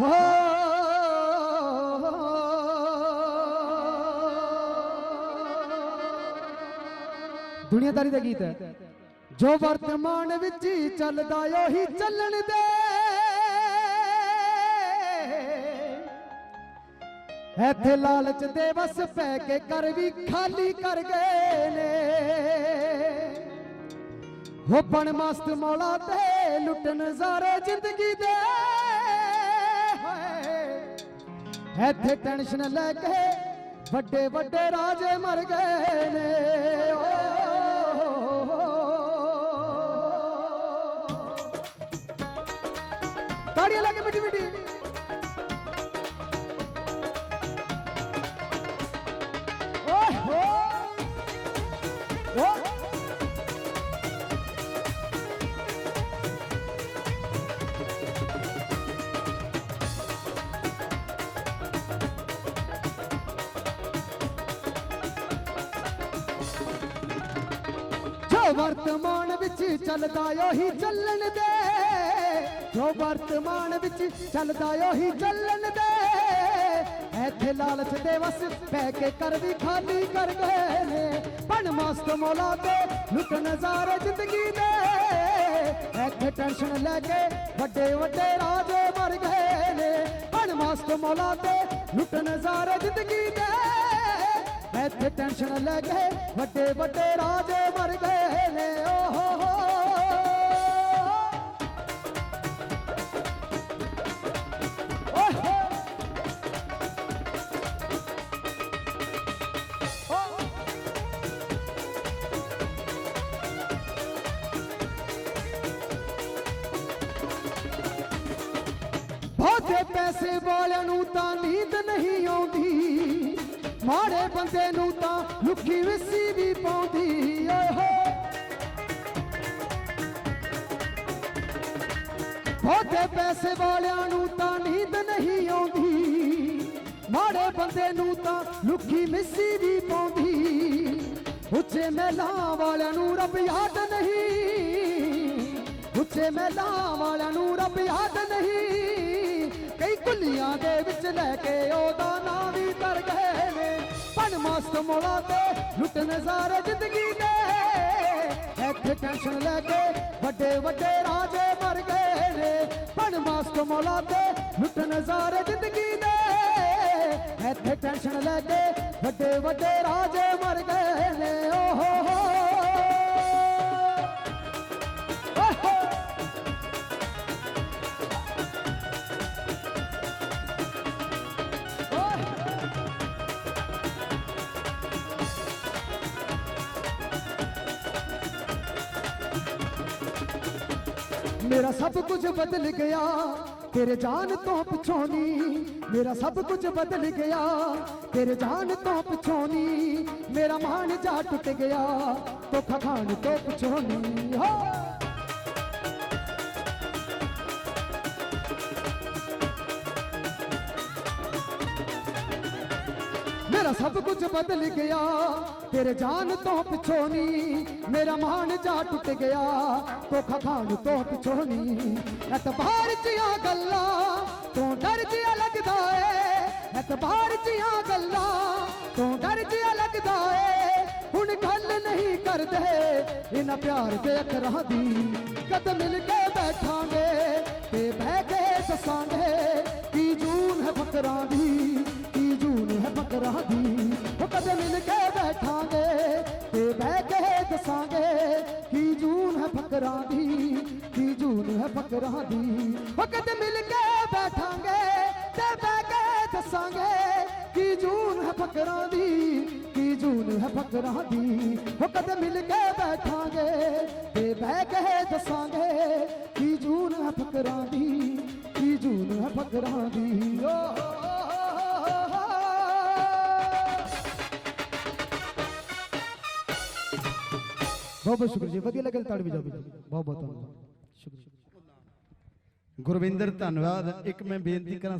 ਹੋ ਦੁਨੀਆਦਾਰੀ ਦਾ ਗੀਤ ਹੈ ਜੋ ਵਰਤਮਾਨ ਵਿੱਚ ਹੀ ਚੱਲਦਾ ਉਹੀ ਚੱਲਣ ਦੇ ਇੱਥੇ ਲਾਲਚ ਦੇ ਵਸ ਪੈ ਕੇ ਕਰ ਵੀ ਖਾਲੀ ਕਰ ਗਏ ਨੇ ਹੋ ਬਣ ਮਸਤ ਮੌਲਾ ਤੇ ਲੁੱਟ ਨਜ਼ਾਰੇ ਜ਼ਿੰਦਗੀ ਦੇ ਇੱਥੇ ਟੈਨਸ਼ਨ ਲੈ ਕੇ ਵੱਡੇ ਵੱਡੇ ਰਾਜੇ ਮਰ ਗਏ ਨੇ। ਤਾੜੀਆਂ ਲਾ ਕੇ ਮਿੱਟੀ ਮਿੱਟੀ ਜੋ ਵਰਤਮਾਨ ਵਿੱਚ ਚੱਲਦਾ ਉਹੀ ਚੱਲਣ ਦੇ। ਜੋ ਵਰਤਮਾਨ ਵਿੱਚ ਚੱਲਦਾ ਉਹੀ ਚੱਲਣ ਦੇ। ਇੱਥੇ ਲਾਲਚ ਦੇ ਵਸ ਪੈ ਕੇ ਕਰ ਵੀ ਖਾਲੀ ਕਰ ਗਏ ਨੇ। ਬਣ ਮਸਤ ਮੌਲਾ ਤੇ ਲੁੱਟ ਨਜ਼ਾਰੇ ਜ਼ਿੰਦਗੀ ਦੇ। ਇੱਥੇ ਟੈਨਸ਼ਨ ਲੈ ਕੇ ਵੱਡੇ ਵੱਡੇ ਰਾਜੇ ਮਰ ਗਏ ਨੇ। ਬਣ ਮਸਤ ਮੌਲਾ ਤੇ ਲੁੱਟ ਨਜ਼ਾਰੇ ਜ਼ਿੰਦਗੀ ਦੇ। ਇੱਥੇ ਟੈਨਸ਼ਨ ਲੈ ਗਏ ਵੱਡੇ ਵੱਡੇ ਰਾਜੇ ਮਰ ਗਏ ਨੇ ਓ ਬਹੁਤੇ ਪੈਸੇ ਵਾਲਿਆਂ ਨੂੰ ਤਾਂ ਮਾੜੇ ਬੰਦੇ ਨੂੰ ਤਾਂ ਲੁੱਕੀ ਵਿਸੀ ਵੀ ਪਾਉਂਦੀ ਓਏ ਬਹੁਤੇ ਪੈਸੇ ਵਾਲਿਆਂ ਨੂੰ ਤਾਂ ਨੀਂਦ ਨਹੀਂ ਆਉਂਦੀ। ਮਾੜੇ ਬੰਦੇ ਨੂੰ ਤਾਂ ਲੁੱਕੀ ਮਿੱਸੀ ਵੀ ਪਾਉਂਦੀ। ਉੱਚੇ ਮਹਿਲਾਂ ਵਾਲਿਆਂ ਨੂੰ ਰੱਬ ਯਾਦ ਨਹੀਂ। ਉੱਚੇ ਮਹਿਲਾਂ ਵਾਲਿਆਂ ਨੂੰ ਰੱਬ ਯਾਦ ਨਹੀਂ। ਕਈ ਕੁੱਲੀਆਂ ਦੇ ਵਿੱਚ ਲੈ ਕੇ ਉਹਦਾ ਨਾਂ। ਮਸਤ ਮੋਲਾ ਤੇ ਲੁੱਟ ਨਜ਼ਾਰੇ ਜ਼ਿੰਦਗੀ ਦੇ। ਇੱਥੇ ਟੈਨਸ਼ਨ ਲੈ ਕੇ ਵੱਡੇ ਵੱਡੇ ਰਾਜੇ ਮਰ ਗਏ ਨੇ। ਪਨ ਮਸਤ ਮੋਲਾ ਤੇ ਲੁੱਟ ਨਜ਼ਾਰੇ ਜ਼ਿੰਦਗੀ ਦੇ। ਇੱਥੇ ਟੈਨਸ਼ਨ ਲੈ ਕੇ ਵੱਡੇ ਵੱਡੇ ਰਾਜੇ ਮਰ ਗਏ ਨੇ। ਓ ਹੋ ਮੇਰਾ ਸਭ ਕੁਝ ਬਦਲ ਗਿਆ। ਤੇਰੇ ਜਾਨ ਤੋਂ ਪਿਛੋਂ ਨੀ, ਮੇਰਾ ਸਭ ਕੁਝ ਬਦਲ ਗਿਆ। ਤੇਰੇ ਜਾਨ ਤੋਂ ਪਿਛੋਂ ਨੀ, ਮੇਰਾ ਮਾਨ ਜਾ ਟੁੱਟ ਗਿਆ। ਧੋਖਾ ਖਾਣ ਤੋਂ ਪਿਛੋਂ ਨੀ ਮੇਰਾ ਸਭ ਕੁਝ ਬਦਲ ਗਿਆ। ਤੇਰੇ ਜਾਨ ਤੋਂ ਪਿਛੋਂ ਨੀ ਮੇਰਾ ਮਾਨ ਜਾ ਟੁੱਟ ਗਿਆ। ਧੋਖਾ ਖਾਣ ਤੋਂ ਪਿਛੋਂ ਨੀ ਐਤਬਾਰ ਜੀਆਂ ਗੱਲਾਂ ਤੋਂ ਡਰ ਜਿਆ ਲੱਗਦਾ ਏ। ਐਤਬਾਰ ਜੀਆਂ ਗੱਲਾਂ ਤੋਂ ਡਰ ਜਿਆ ਲੱਗਦਾ ਏ। ਹੁਣ ਗੱਲ ਨਹੀਂ ਕਰਦੇ ਇਹਨਾਂ ਪਿਆਰ ਦੇ ਅੱਖਰਾਂ ਦੀ। ਕਦ ਮਿਲ ਕੇ ਬੈਠਾਂਗੇ ਤੇ ਬਹਿ ਕੇ ਦੱਸਾਂਗੇ ਕੀ ਜੂਨ ਹੈ ਫਕਰਾਂ ਦੀ। ਫਕਰਾਂ ਦੀ ਕੀ ਜੂਨ ਹੈ ਫਕਰਾਂ ਦੀ ਵਕਤ ਮਿਲ ਕੇ ਬੈਠਾਂਗੇ ਤੇ ਬਹਿ ਕੇ ਦੱਸਾਂਗੇ, ਕੀ ਜੂਨ ਹੈ ਫਕਰਾਂ ਦੀ ਕੀ ਜੂਨ ਹੈ ਫਕਰਾਂ ਦੀ ਵਕਤ ਮਿਲ ਕੇ ਬੈਠਾਂਗੇ ਤੇ ਬਹਿ ਕੇ ਦੱਸਾਂਗੇ, ਕੀ ਜੂਨ ਹੈ ਫਕਰਾਂ ਦੀ ਕੀ ਜੂਨ ਹੈ ਫਕਰਾਂ ਦੀ ਓ। ਬਹੁਤ ਬਹੁਤ ਸ਼ੁਕਰ ਜੀ, ਵਧੀਆ ਲੱਗਿਆ ਤਾੜੀ ਵਜਾਓ ਜੀ। ਬਹੁਤ ਬਹੁਤ ਧੰਨਵਾਦ। ਸ਼ੁਕਰੀਆ ਗੁਰਵਿੰਦਰ, ਧੰਨਵਾਦ। ਇੱਕ ਮੈਂ ਬੇਨਤੀ ਕਰਾਂ